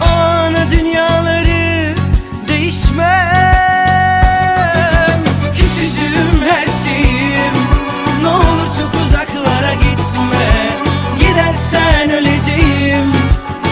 ana dünyaları değişmem. Küçücüğüm her şeyim. Ne olur çok uzaklara gitme. Gidersen öleceğim.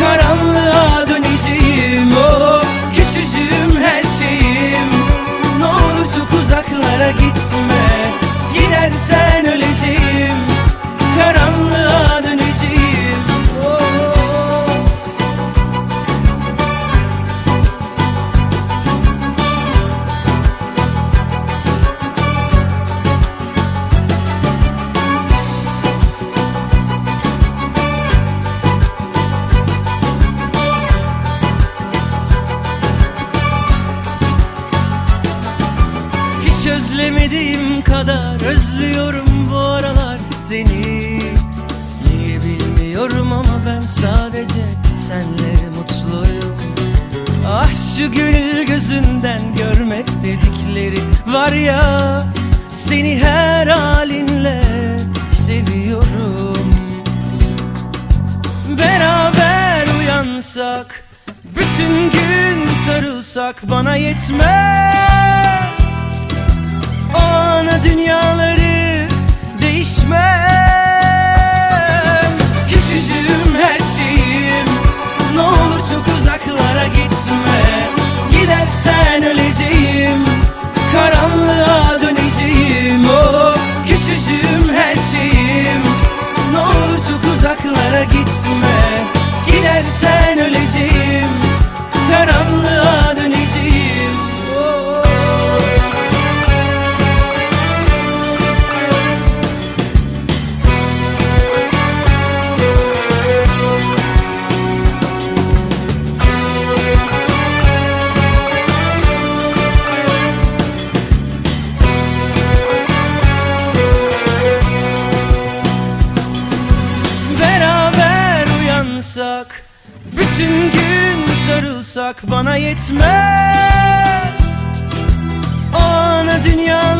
Karanlığa döneceğim. Oh küçücüğüm her şeyim. Ne olur çok uzaklara gitme özlemediğim kadar özlüyorum bu aralar seni. Niye bilmiyorum ama ben sadece senle mutluyum. Ah şu gönül gözünden görmek dedikleri var ya Seni her halinle seviyorum. Beraber uyansak Bütün gün sarılsak bana yetmez Ana dünyaları Bütün gün sarılsak bana yetmez. O ana dünyaları